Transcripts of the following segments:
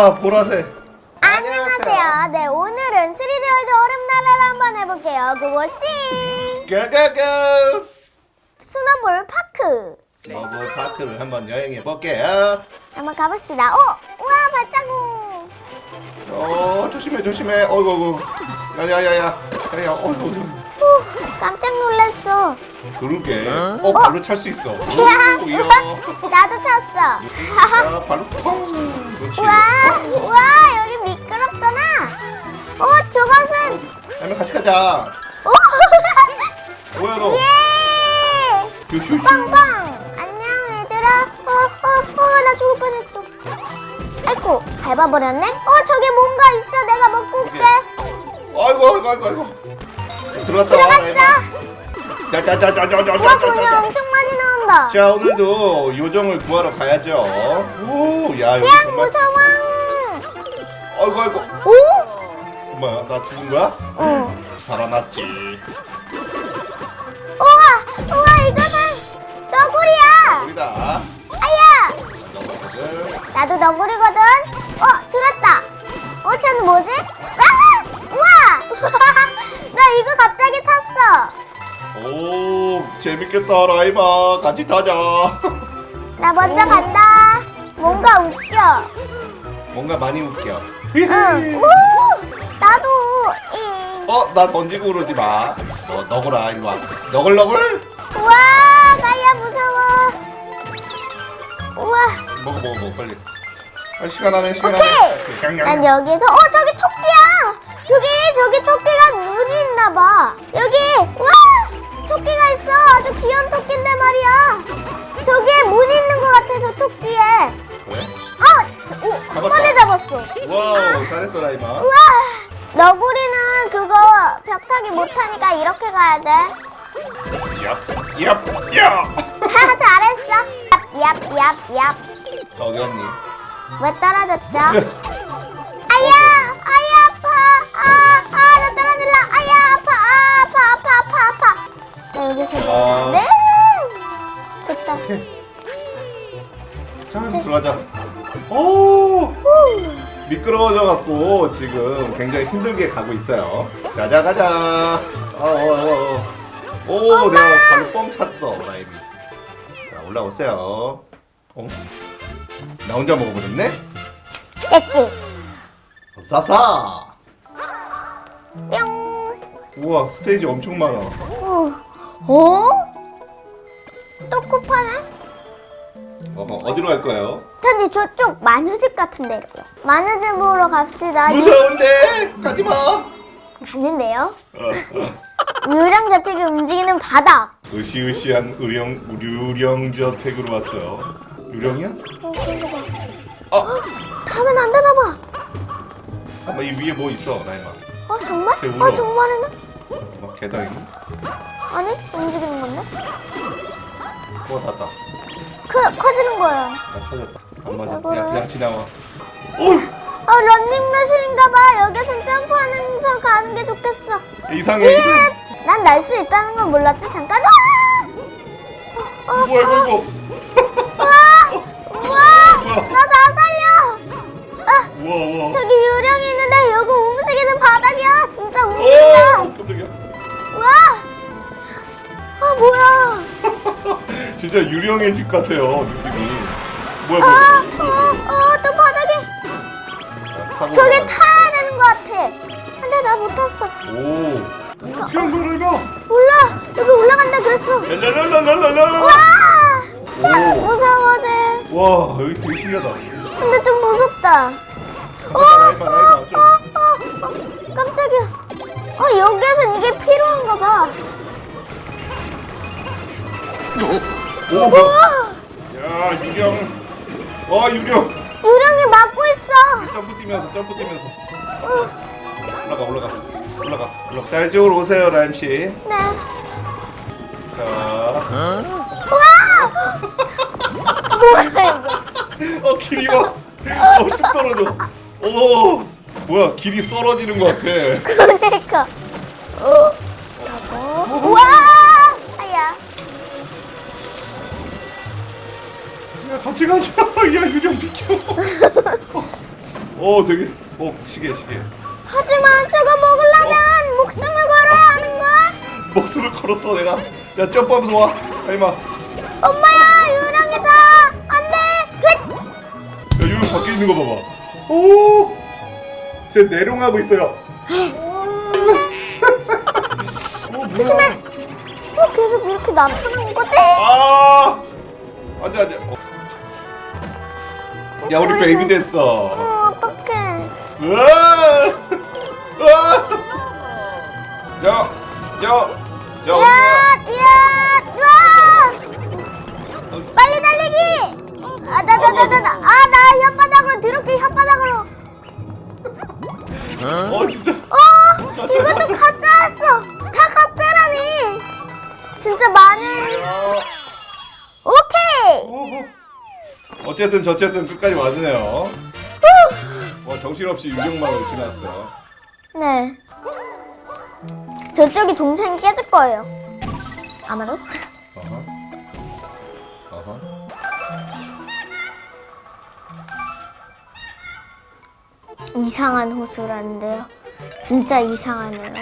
와 보라색. 안녕하세요. 네, 오늘은 3D 월드 얼음나라를 한번 해볼게요. 그것이 고고고. 스노볼 파크. 러브 파크를 한번 여행해 볼게요. 한번 가봅시다. 오! 우와, 발자국! 어 조심해 조심해. 어이구 어이구. 야야야야. 야야 어이구 어이구. 놀랐어. 그러게. 어 발로 찰 수 있어. 야! 오, 이야. 나도 탔어. 야 발로 펑. 그렇지. 우와, 우와, 여기 미끄럽잖아. 오, 저것은, 그러면 같이 가자. 오! 뭐야 너? 예! 휴휴. 빵빵! 안녕, 얘들아. 어, 어, 어, 나 죽을 뻔했어. 아이고, 밟아버렸네? 어, 저기 뭔가 있어. 내가 먹고 올게. 아이고 아이고 아이고 아이고. 들어갔다 와라 해봐. 와 돈이 짜자자자자자자자. 엄청 많이 나온다. 자 오늘도 요정을 구하러 가야죠. 오야 이거 그냥 정말. 무서워. 아이고 아이고. 오? 뭐야 나 죽은 거야? 어. 살아났지. 우와 우와 이거는 너구리야. 우리다. 아야 나도 너구리거든. 어 들었다. 어 쟤는 뭐지? 아! 우와. 나 이거 갑자기 탔어. 오 재밌겠다 라이바 같이 타자. 나 먼저 간다. 뭔가 웃겨. 뭔가 많이 웃겨. 응. 우! 나도 잉. 어나 던지고 그러지 마. 너 너구라 일로 와. 너글너글. 우와, 가야 무서워. 우와. 먹어 먹어 먹어 빨리. 빨리 시간 안해 시간 오케이. 안해. 난 여기에서 어 저기 토끼야. 저기 저기 토끼가 이바. 우와, 너구리는 그거 벽 타기 못하니까 이렇게 가야 돼. 얍, 얍, 얍. 하, 잘했어. 얍, 얍, 얍. 어디 갔니? 왜 떨어졌죠? 아야, 아야 아파. 아, 아, 나 떨어질라. 아야 아파. 아, 아파, 아파, 아파, 아파. 나 여기서 아. 네. 됐다. 자, 들어가자. 오, 후. 미끄러워져 갖고 지금 굉장히 힘들게 가고 있어요. 자자 가자. 어, 어, 어, 어. 오, 내가 발로 뻥 찼어, 라이비. 자, 올라오세요. 어? 나 혼자 먹어버렸네? 됐지. 싸싸. 뿅. 우와, 스테이지 엄청 많아. 어? 어? 또 쿠파네? 어, 어디로 갈 거예요? 저기 저쪽 마녀집 같은 데로요. 마녀집으로 갑시다. 무서운데 가지 마. 갔는데요. 어, 유령 저택이 움직이는 바닥. 으시으시한 의령 유령 저택으로 왔어요. 유령이야? 어. 어, 타면 안 되나 봐. 아마 이 위에 뭐 있어, 나이마. 어 정말? 걔 울어. 어 정말이네? 막 계단이. 아니 움직이는 건데? 어, 닿다. 크 커지는 거예요. 아, 터졌다. 안 맞아. 그냥 지나와. 오, 어 런닝머신인가 봐. 여기선 점프하면서 가는 게 좋겠어. 이상해. 예! 난날 수 있다는 건 몰랐지. 잠깐. 아! 어, 어, 뭐야, 이거 이거. 우와! 우와! 나나 살려. 아, 우와, 우와. 저기 유령이 있는데 여기 움직이는 바닥 진짜 유령의 집 같아요, 느낌이. 뭐야, 아, 뭐야. 어, 어, 또 바닥에. 자, 타고 저게. 타야 되는 것 같아. 근데 나 못 탔어. 오. 어떻게 한 거야, 이거? 몰라. 여기 올라간다 그랬어. 랄랄랄랄랄라. 와! 자, 오. 무서워, 쟤. 와, 여기 되게 신기하다. 근데 좀 무섭다. 어, 해봐, 어, 해봐, 좀. 어, 어, 어, 깜짝이야. 어, 여기에선 이게 필요한가 봐. 오, 뭐야. 우와! 야, 유령. 어, 유령. 유령이 막고 있어. 점프 뛰면서, 점프 뛰면서. 어, 올라가, 올라가. 올라가, 올라가. 자, 이쪽으로 오세요, 라임씨. 네. 자. 우와! 뭐야, 이거. 어, 길이 봐. 어, 뚝 떨어져. 오, 뭐야, 길이 썰어지는 것 같아. 그러니까. 가자. 야, 유령 비켜. 오 되게 오 시계 시계 하지만 저거 먹으려면 목숨을 걸어야 하는 걸. 목숨을 걸었어 내가 야 점프하면서 와 하이마 야 엄마야 유랑해자 안돼. 유령 밖에 있는 거 봐봐 오쟤 내룡하고 있어요 오, 뭐야. 조심해. 어 계속 이렇게 나타나는 거지? 아 안돼 안돼 어. 야 우리 베이비 됐어 어 어떡해. 으아! 으아! 야! 야! 자, 야 뛰어 와. 빨리 달리기. 아나나 나 나 아 나 혓바닥으로 드럽게 혓바닥으로. 어, 진짜. 어 이것도 가짜였어. 다 가짜라니. 진짜 마늘. 어쨌든 저쨌든 끝까지 왔네요. 와, 정신없이 유경마을 지났어요. 네. 저쪽이 동생이 깨질 거예요. 아마도? 어허. 어허. 이상한 호수라는데요. 진짜 이상하네요.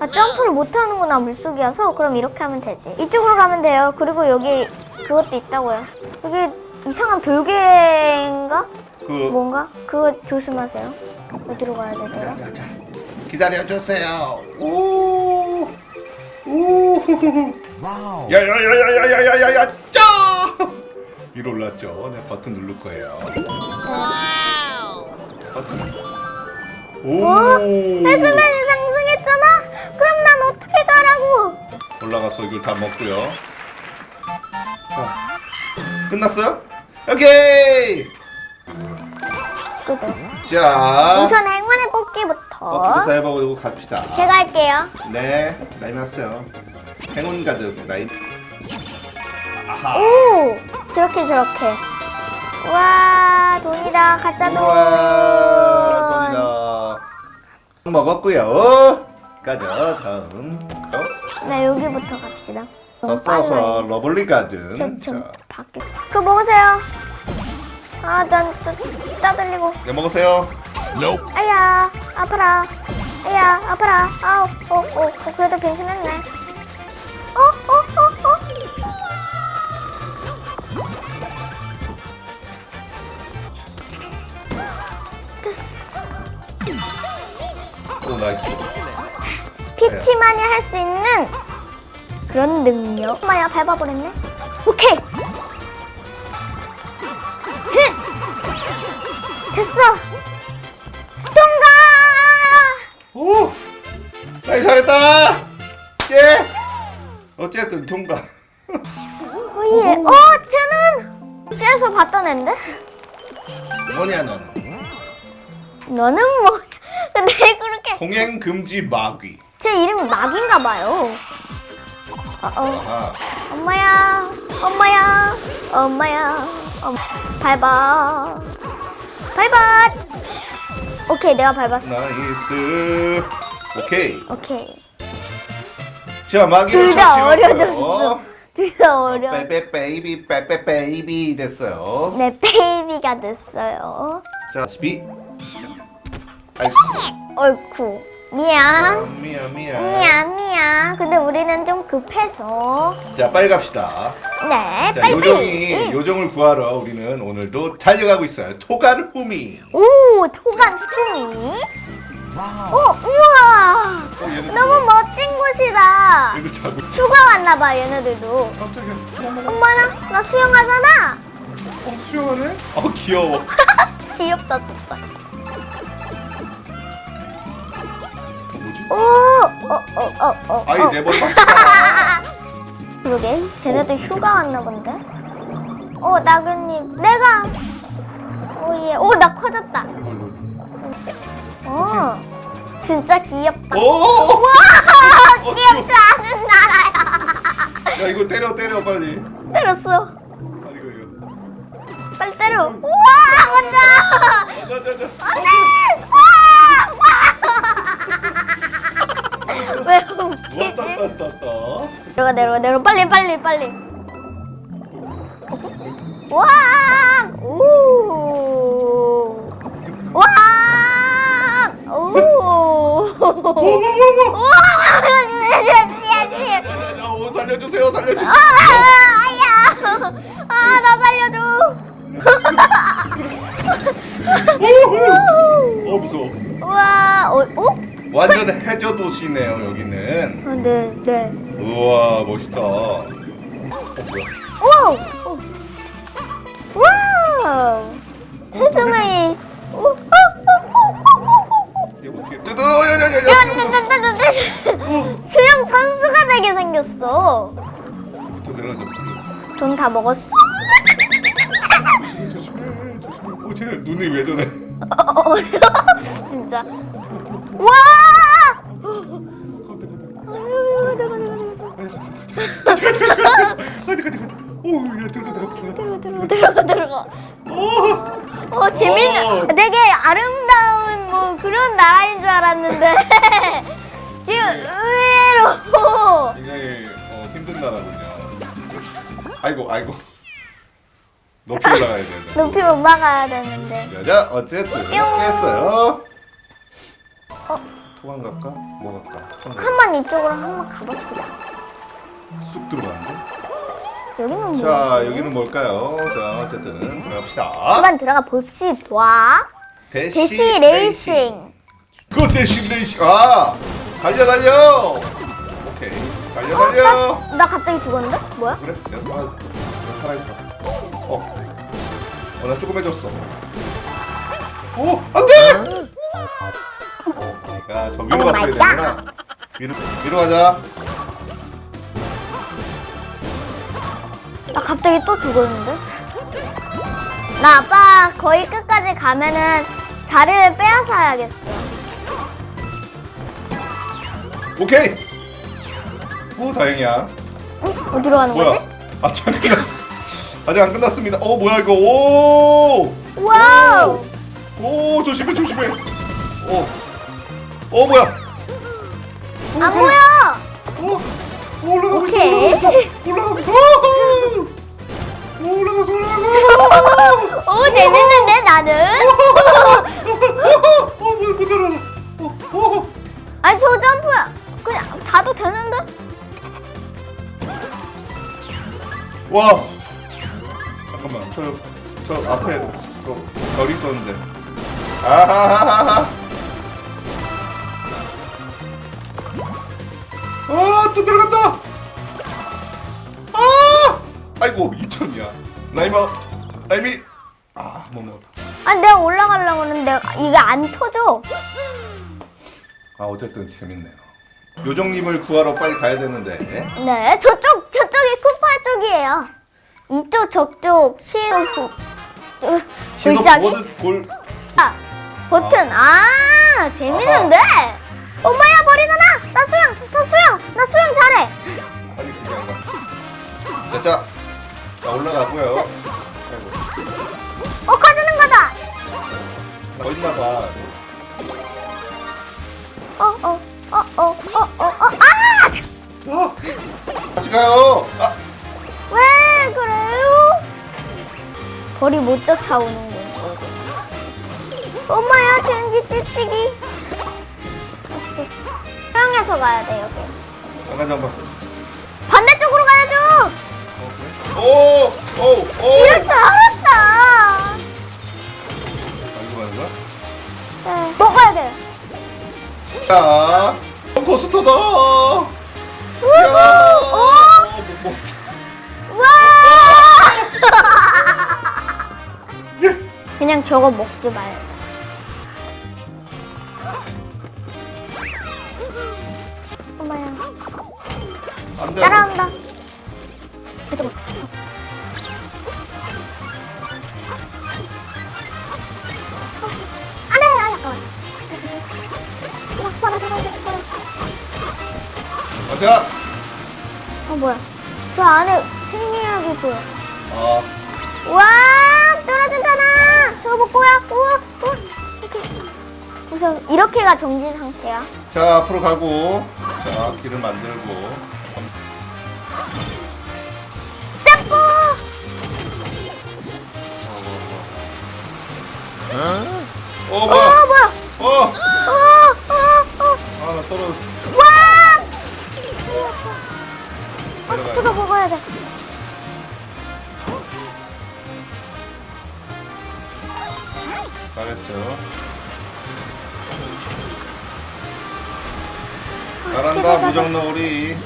아, 점프를 못 하는구나, 물속이어서. 그럼 이렇게 하면 되지. 이쪽으로 가면 돼요. 그리고 여기 그것도 있다고요. 여기 이상한 돌계인가? 그, 뭔가? 그거 조심하세요. 어디로 가야 돼요? 자, 자. 기다려 주세요. 오! 오! 와우. 야야야야야야야야! 짜! 위로 올랐죠? 네, 버튼 누를 거예요. 버튼. 오! 해수면이 상승했잖아? 그럼 난 어떻게 가라고? 올라가서 이걸 다 먹고요. 자, 끝났어요? 오케이! 자, 우선 행운의 뽑기부터. 다 해보고 갑시다. 제가 할게요. 네, 나이 왔어요. 행운 가득 나이. 아하. 오! 저렇게 저렇게. 와 돈이다 가짜 돈. 우와, 돈이다. 먹었고요. 가자, 다음. 어? 네 여기부터 갑시다. 써서. 러블리 가든. 좀, 좀 자, 밖에. 그거 먹으세요. 아, 난좀 따들리고. 네, 먹으세요. Nope. 아야, 아파라. 아야, 아파라. 아우, 어, 어, 어, 그래도 변신했네. 어, 어, 어, 어. 됐어. 오, 나이스. 피치만이 할 수 있는 그런 능력. 엄마야 밟아버렸네. 오케이. 흥! 됐어. 통과. 오! 나이 잘했다! 예! 어쨌든 통과. 오예. 어, 쟤는 시에서 봤던 앤데? 뭐냐, 넌? 너는 뭐? 근데 그렇게 공행 금지 마귀. 제 이름이 막인가 봐요. 어, 어. 엄마야, 엄마야, 엄마야, 엄... 밟아, 밟아. 오케이, 내가 밟았어. 나이스. 오케이. 오케이. 자, 마귀를 둘다쳐 어려졌어. 둘 다 어려. 빼빼 베이비 빼빼 베이비 됐어요. 네, 베이비가 됐어요. 자, 비. 아이고. 어이쿠, 미안. 미안 미안. 미안, 미안. 근데 우리는 좀 급해서. 자, 빨리 갑시다. 네, 자, 빨리. 요정이 요정을 구하러 우리는 오늘도 달려가고 있어요. 토간 후미. 오, 토간 후미. 와우. 오, 우와. 어, 너무 멋진 곳이다. 얘도 자고. 휴가 왔나봐, 얘네들도. 어머나. 엄마나, 나 수영하잖아. 어, 수영하네? 어, 귀여워. 귀엽다, 진짜. 오, 어, 어, 어, 어. 아이 어. 네번 봤다. 그러게, 쟤네들 휴가 왔나 본데? 어, 나그님, 내가. 오, 예. 오, 나 커졌다. 어, 진짜 귀엽다. 오! 와! 어, 귀엽지 않은 나라야. 야, 이거 때려 때려 빨리. 때렸어. 아니 이거 이거. 빨리 때려. 우와, 온다. 내려가, 내려가, 내려가. 빨리, 빨리, 빨리. 뭐지? 와! 오! 오. 우와! 어, 살려주세요, 살려주세요. 아야! 아, 나 살려줘. 어, 무서워. 우와, 어, 어? 완전 해저 도시네요, 여기는. 아, 네, 네. 우와, 멋있다. 어, 뭐야? 와우! 와우! 해수명이 오, 이거 어떻게 뜯어? 야, 야, 야, 야. 수영 선수가 되게 생겼어. 또 내려가자. 돈 다 먹었어? 어, 쟤 눈이 왜 저래? 어, 진짜. 와! 오, 어 재밌는. 오. 되게 아름다운 뭐 그런 나라인 줄 알았는데 지금 의외로 굉장히 어, 힘든 나라군요. 아이고, 아이고. 높이 올라가야 돼. 높이 올라가야 되는데. 여자 어쨌든 이렇게 했어요. 토강 갈까? 뭐 갈까? 토강 한번 이쪽으로 한 번 가봅시다. 쑥 들어가는데? 여기는 뭐? 자, 여기는 뭘까요? 자, 어쨌든 들어갑시다. 한번 들어가 봅시다. 대시 레이싱. 그 대시 레이싱. 아, 달려 달려. 오케이, 달려 어, 달려. 나, 나 갑자기 죽었는데? 뭐야? 그래, 내가 아, 내가 살아있어. 어, 어, 나 조금 해줬어. 오, 안돼. 어, 그러니까 저 위로 Oh 갔어야 되구나. 위로, 위로 가자. 나 갑자기 또 죽었는데? 나 아빠 거의 끝까지 가면은 자리를 빼앗아야겠어. 오케이. 오, 다행이야. 응? 어디로 가는 뭐야? 거지? 아직 안 끝났어. 아직 안 끝났습니다. 어, 뭐야 이거? 오, 와우! 오, 조심해, 조심해. 어, 어, 뭐야? 안 보여! 어, 어, 올라가고 있어, 오케이. 올라가고 있어, 올라가고 있어. 오, 올라가서 올라가. 오, 재밌는데, 나는? 어, 뭐, 못 올라가. 어, 어. 아니, 저 점프, 그냥 다도 되는데? 와. 잠깐만, 저, 저 앞에 저 별이 있었는데. 아하하하. 아, 또 들어간다. 아, 아이고 2천이야. 라이마, 라이미. 아, 못 먹었다. 아니, 내가 올라가려고 하는데 이게 안 터져. 아, 어쨌든 재밌네요. 요정님을 구하러 빨리 가야 되는데. 네, 저쪽, 저쪽이 쿠파 쪽이에요. 이쪽, 저쪽, 시로, 시속 골짜기? 모드 골. 아, 버튼. 아, 재밌는데? 엄마야, 버리잖아! 나 수영, 나 수영, 나 수영 잘해! 빨리. 자, 자, 자 올라가고요. 어, 가지는 거다! 더 있나 봐. 어, 어, 어, 어, 어, 어, 어, 아! 어, 같이 가요. 아, 왜 그래요? 벌이 못 쫓아오는군. 엄마야, 젠지 찌찌기. 아, 죽겠어. 수영해서 가야 돼, 여기. 잠깐 잠깐. 오, 오, 오. 이럴 줄 알았다! 어디로 가는 거야? 네, 먹어야 돼. 자, 코스터다. 우후! 야, 오! 어, 뭐, 뭐. 와! 그냥 저거 먹지 말자. 엄마야, 안 돼. 따라온다. 잠깐만. 안 돼, 아, 잠깐만. 막, 빨아, 잠깐만, 잠깐만. 가자. 어, 뭐야. 저 안에 생리학이 보여. 아, 와 떨어졌잖아 저거 뭐 뭐야 우와 우와 이렇게 우선 이렇게가 정지 상태야 자 앞으로 가고, 자 길을 만들고. 어, 어 뭐야? 뭐야 어, 어 떨어졌어. 와! 내려가야 저거 먹어야 돼. 잘했어요. 잘한다 무정너구리.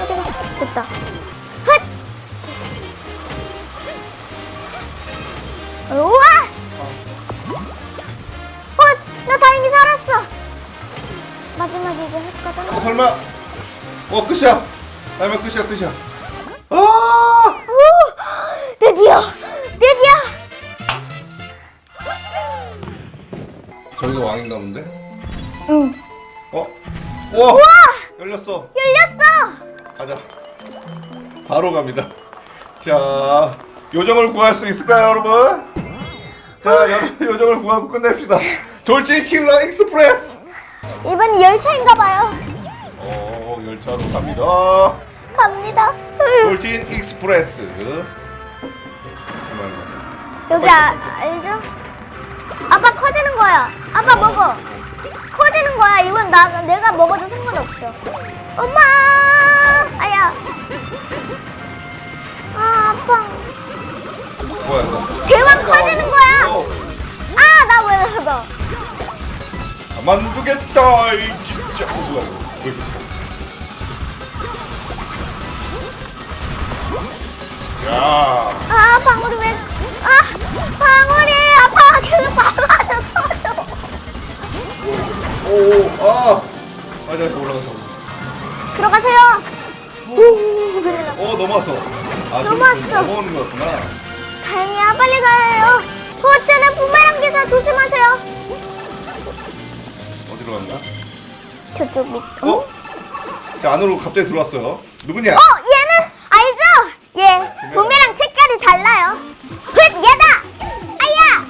어디가? 됐다. 이제 했거든. 어 설마? 어 끝이야. 아니면 끝이야 끝이야. 아! 오! 드디어! 드디어! 저기가 왕인가 본데? 응. 어? 우와! 열렸어. 열렸어! 가자. 바로 갑니다. 자, 요정을 구할 수 있을까요, 여러분? 자, 여, 요정을 구하고 끝냅시다. 돌진 킬러 익스프레스! 이번 열차인가봐요. 어, 열차로 갑니다. 갑니다. 돌진 익스프레스. 여기 아, 알죠? 아빠 커지는 거야. 아빠 먹어. 커지는 거야. 이건 나 내가 먹어도 상관없어. 엄마! 아야. 아, 아파. 뭐야, 이거? 대왕 커지는 거야. 어, 아, 나왜 그러 만두겠다, 이 진짜. 어, 뭐야, 이거? 왜 이렇게 커? 야, 아, 방울이 왜? 아, 방울이 아빠 계속 밟아줘 터져. 오, 아! 맞아, 올라가서. 들어가세요. 오, 그래. 어, 넘어왔어. 아, 좀 넘어왔어. 넘어오는 거였구나. 다행이야, 빨리 가요. 어디로 갔나? 저쪽 밑. 어? 자, 안으로 갑자기 들어왔어요. 누구냐? 어, 얘는 알죠? 얘 부메랑 색깔이 달라요. 그 얘다. 아야.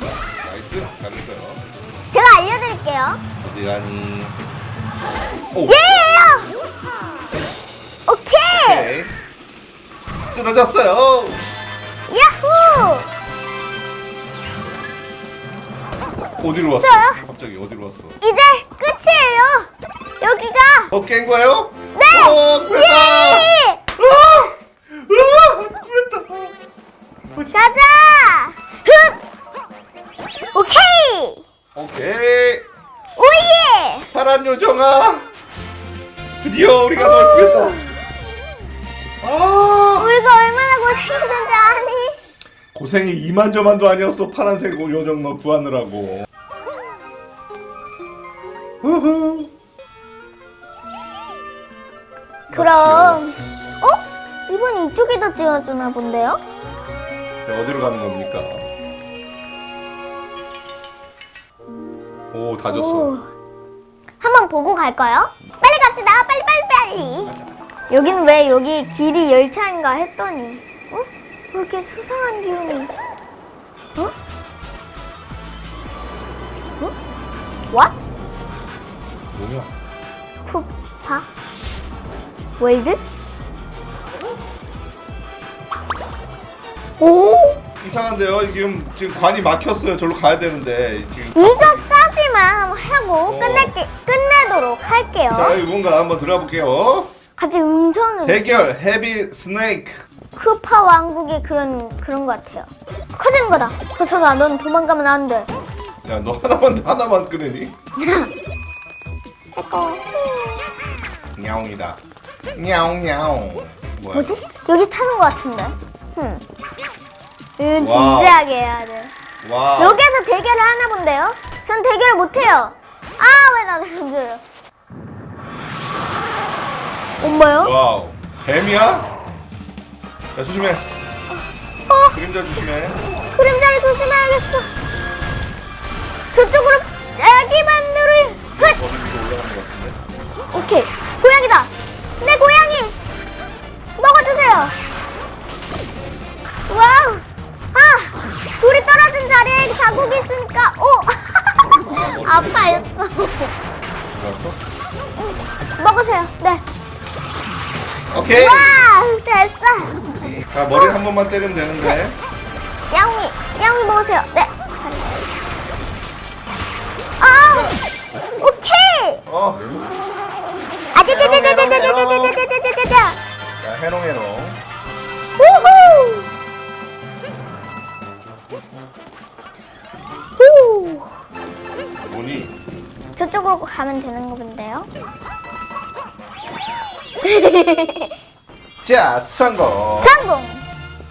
나이스. 잘했어요. 제가 알려드릴게요. 어디 가니? 오, 얘예요. 오케이. 오케이. 쓰러졌어요. 야후. 어디로 왔어? 있어요? 갑자기 어디로 왔어? 이제 끝이에요. 여기가. 어, 깬 거예요? 네. 어, 구했다. 예. 아! 아! 구했다. 가자. 흡. 오케이. 오케이. 오예. 파란 요정아. 드디어 우리가 널 구했다. 아! 우리가 얼마나 고생했는지 아니? 고생이 이만저만도 아니었어. 파란색 요정 너 구하느라고. 후후. 그럼. 어? 이번 이쪽에다 찍어주나 본데요? 자, 어디로 가는 겁니까? 오, 다 줬어. 오. 한번 보고 갈까요? 빨리 갑시다. 빨리 빨리 빨리. 여기는 왜 여기 길이 열차인가 했더니 어? 왜 이렇게 수상한 기운이? 어? 어? What? 뭐냐? 쿠파? 월드? 오? 이상한데요. 지금 지금 관이 막혔어요. 절로 가야 되는데 지금. 이것까지만 하고 어. 끝낼게 끝내도록 할게요. 자, 여기 뭔가 한번 들어가 볼게요. 갑자기 음성을 대결 헤비 스네이크. 쿠파 왕국의 그런 그런 것 같아요. 커지는 거다. 버섯아, 넌 도망가면 안 돼. 야, 너 하나만 하나만 끊으니? 내꺼. 냐옹이다. 냐옹 냐옹. 뭐야? 뭐지? 여기 타는 것 같은데. 흠. 음, 와우. 진지하게 해야 돼. 와. 여기에서 대결을 하나 본데요? 전 대결을 못해요. 아, 왜 나를 던져요? 엄마요? 와우. 뱀이야? 야, 조심해. 어, 그림자 조심해. 그림자를 조심해야겠어. 저쪽으로 애기 반 오케이. 고양이다. 내 고양이. 먹어주세요. 와우. 아 돌이 떨어진 자리에 자국이 있으니까 오. 아파요? 먹으세요. 네. 오케이. 와우 됐어. 자, 머리 한 번만 때리면 되는데. 야옹이 야옹이 먹으세요. 네. 잘했어. 아 어. 아자자 가자. 자, 해롱해롱. 우후. 후. 뭐니? 저쪽으로 가면 되는 거 본데요? 자, 성공. 성공.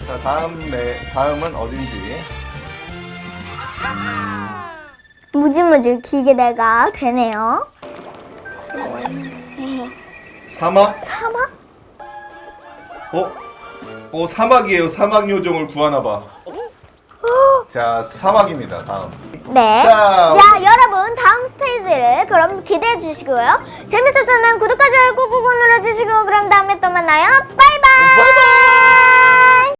자, 다음 네, 다음은 어딘지. 무지무지 길게 내가 되네요. 사막? 사막? 어? 어, 사막이에요. 사막 요정을 구하나 봐. 자, 사막입니다. 다음. 네. 자, 야, 여러분, 다음 스테이지를 그럼 기대해 주시고요. 재밌었다면 구독과 좋아요 꾹꾹 눌러주시고, 그럼